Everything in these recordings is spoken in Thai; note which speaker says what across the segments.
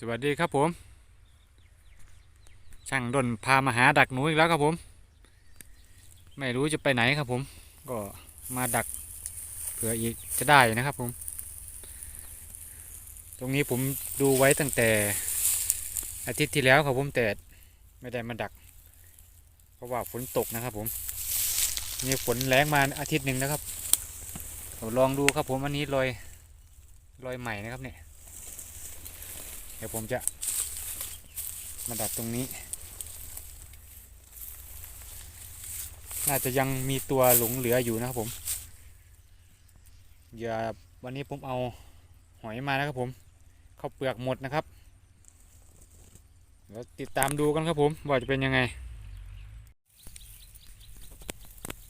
Speaker 1: สวัสดีครับผม ช่างดนพามาหาดักหนูอีกแล้วครับผม ไม่รู้จะไปไหนครับผม ก็มาดักเผื่ออีกจะได้นะครับผม ตรงนี้ผมดูไว้ตั้งแต่อาทิตย์ที่แล้วครับผมแต่ไม่ได้มาดัก เพราะว่าฝนตกนะครับผมนี่ฝนแรงมาอาทิตย์หนึ่งนะครับลองดูครับผมอันนี้รอยรอยใหม่นะครับเนี่ย เดี๋ยวผมจะมาดัดตรงนี้ น่าจะยังมีตัวหลงเหลืออยู่นะครับผมอย่าวันนี้ผมเอาหอยมานะครับผมเข้าเปลือกหมดนะครับเดี๋ยวติดตามดูกันครับผมว่าจะเป็นยังไง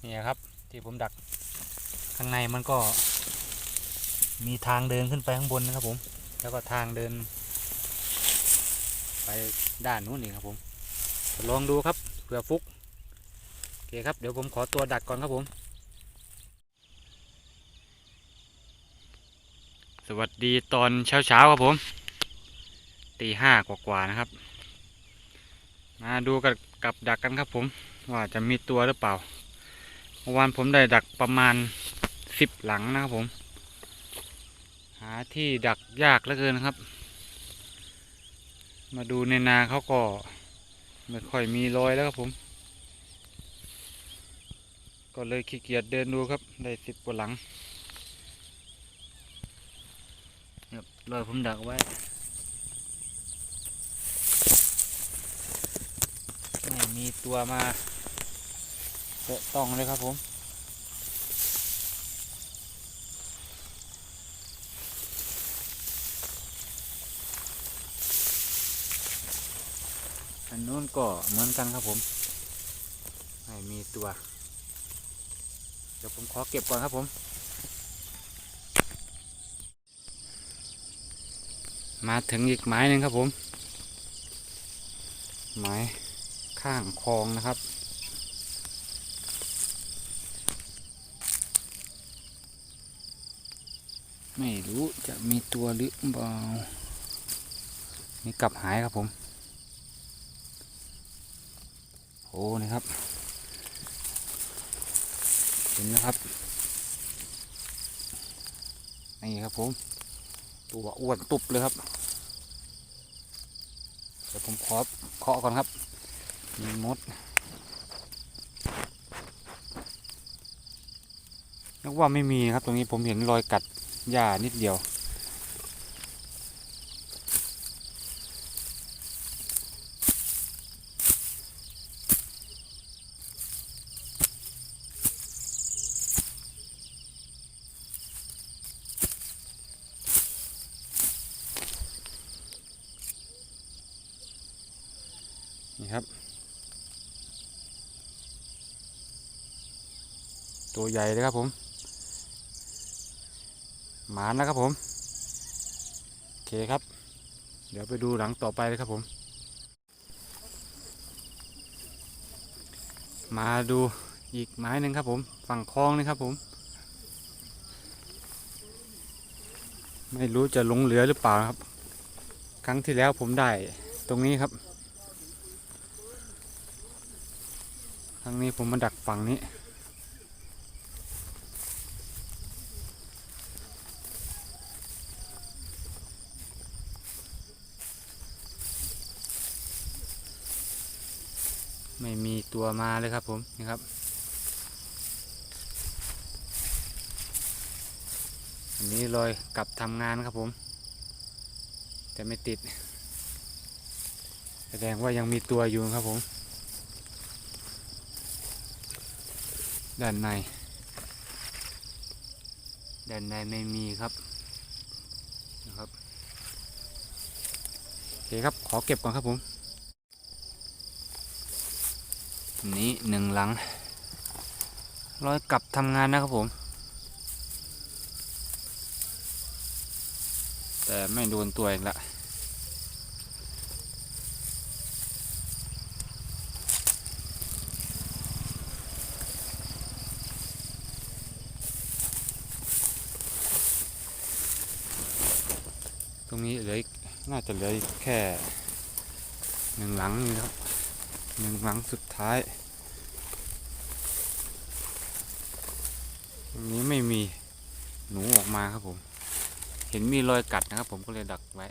Speaker 1: นี่ครับที่ผมดักข้างในมันก็มีทางเดินขึ้นไปข้างบนนะครับผม แล้วก็ทางเดิน ไปด้านนู้นนี่ครับผมลองดูครับเผื่อฟุกโอเคครับเดี๋ยวผมขอตัวดักก่อนครับผม สวัสดีตอนเช้าเช้าๆครับผม ตีห้ากว่าๆนะครับ มาดูกับกับดักกันครับผม ว่าจะมีตัวหรือเปล่าเมื่อวานผมได้ดักประมาณสิบหลังนะครับผม หาที่ดักยากเหลือเกินครับ มาดูในนาเขาก็ไม่ค่อยมีรอยแล้วครับผม ก็เลยขี้เกียจเดินดูครับ ได้สิบกว่าหลังครับรอยผมดักไว้ไม่มีตัวมาเตะต้องเลยครับผม อันนู้นก็เหมือนกันครับผมไม่มีตัว เดี๋ยวผมขอเก็บก่อนครับผม มาถึงอีกไม้หนึ่งครับผม ไม้ข้างคลองนะครับไม่รู้จะมีตัวหรือเปล่ามีกลับหายครับผม โอ้นี่ครับ เห็นนะครับ นี่ครับผม ตัวอ้วนตุบเลยครับ เดี๋ยวผมขอเคาะก่อนครับ มีมดนึกว่าไม่มีครับ ตรงนี้ผมเห็นรอยกัดหญ้านิดเดียว นี่ครับ ตัวใหญ่เลยครับผม หมานนะครับผม โอเคครับ เดี๋ยวไปดูหลังต่อไปเลยครับผม มาดูอีกไม้หนึ่งครับผม ฝั่งคลองนี่ครับผม ไม่รู้จะหลงเหลือหรือเปล่าครับ ครั้งที่แล้วผมได้ตรงนี้ครับ รั้งนี้ผมมาดักฝั่งนี้ไม่มีตัวมาเลยครับผมนี่ครับ อันนี้ลอยกลับทำงานครับผม แต่ไม่ติด แสดงว่ายังมีตัวอยู่ครับผม ด้านใน ด้านในไม่มีครับนะครับโอเคครับขอเก็บก่อนครับผมนนี้หนึ่งหลังร้อยกลับทำงานนะครับผม แต่ไม่โดนตัวเองละ ตรง น่าจะเหลืออีกแค่หนึ่งหลังนี่ครับหนึ่งหลังสุดท้ายตรงนี้ไม่มีหนูออกมาครับผม เห็นมีรอยกัดนะครับ ผมก็เลยดักไว้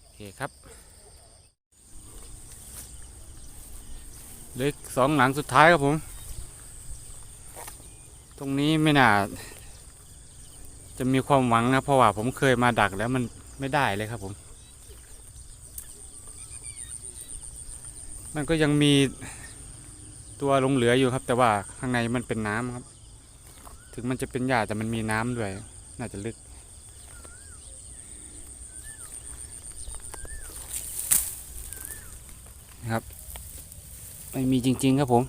Speaker 1: โอเคครับเล็กสองหลังสุดท้ายครับผม ตรงนี้ไม่น่า จะมีความหวังนะเพราะว่าผมเคยมาดักแล้วมัน ไม่ได้เลยครับผม มันก็ยังมีตัวลงเหลืออยู่ครับ แต่ว่าข้างในมันเป็นน้ำครับ ถึงมันจะเป็นหญ้าแต่มันมีน้ำด้วย น่าจะลึกนะครับไม่มีจริง ๆ ครับผม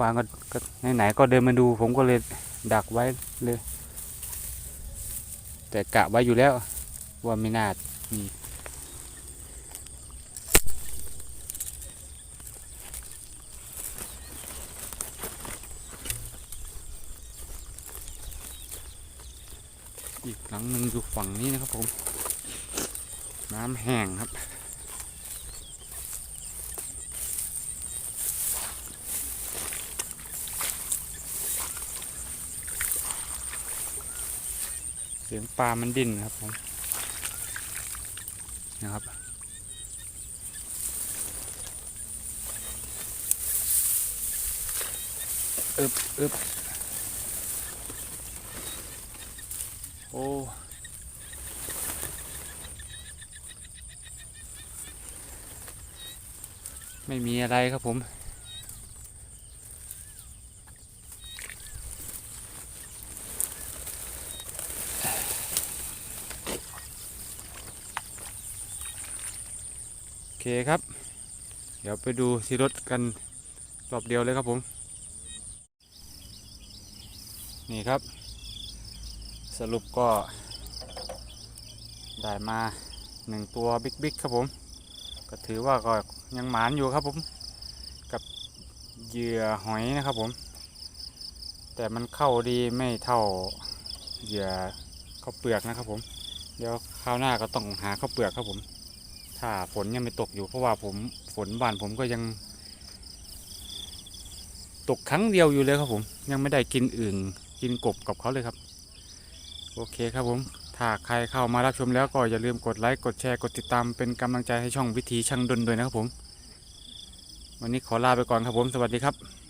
Speaker 1: บางก็ก็ไหนๆก็เดินมาดู ผมก็เลยดักไว้เลย แต่กะไว้อยู่แล้ว ว่าไม่น่ามีอีกหลังหนึ่งอยู่ฝั่งนี้นะครับผม น้ำแห้งครับ สียงปลามันดิ้นครับผมนะครับ อึบอึบโอ้ไม่มีอะไรครับผม เคครับ เดี๋ยวไปดูซีรถกันรอบเดียวเลยครับผม นี่ครับ สรุปก็ได้มาหนึ่งตัวบิ๊กๆครับผม ก็ถือว่าก็ยังหมานอยู่ครับผม กับเหยื่อหอยนะครับผม แต่มันเข้าดีไม่เท่าเหยื่อข้าวเปลือกนะครับผม เดี๋ยวคราวหน้าก็ต้องหาข้าวเปลือกครับผม ถ้าฝนยังไม่ตกอยู่เพราะว่าผมฝนบ้านผมก็ยัง ตกครั้งเดียวอยู่เลยครับผม ยังไม่ได้กินอื่นกินกบกับเขาเลยครับ โอเคครับผมถ้าใครเข้ามารับชมแล้วก็อย่าลืมกดไลค์กดแชร์กดติดตามเป็นกำลังใจให้ช่องวิธีช่างดนด้วยนะครับผม วันนี้ขอลาไปก่อนครับผม สวัสดีครับ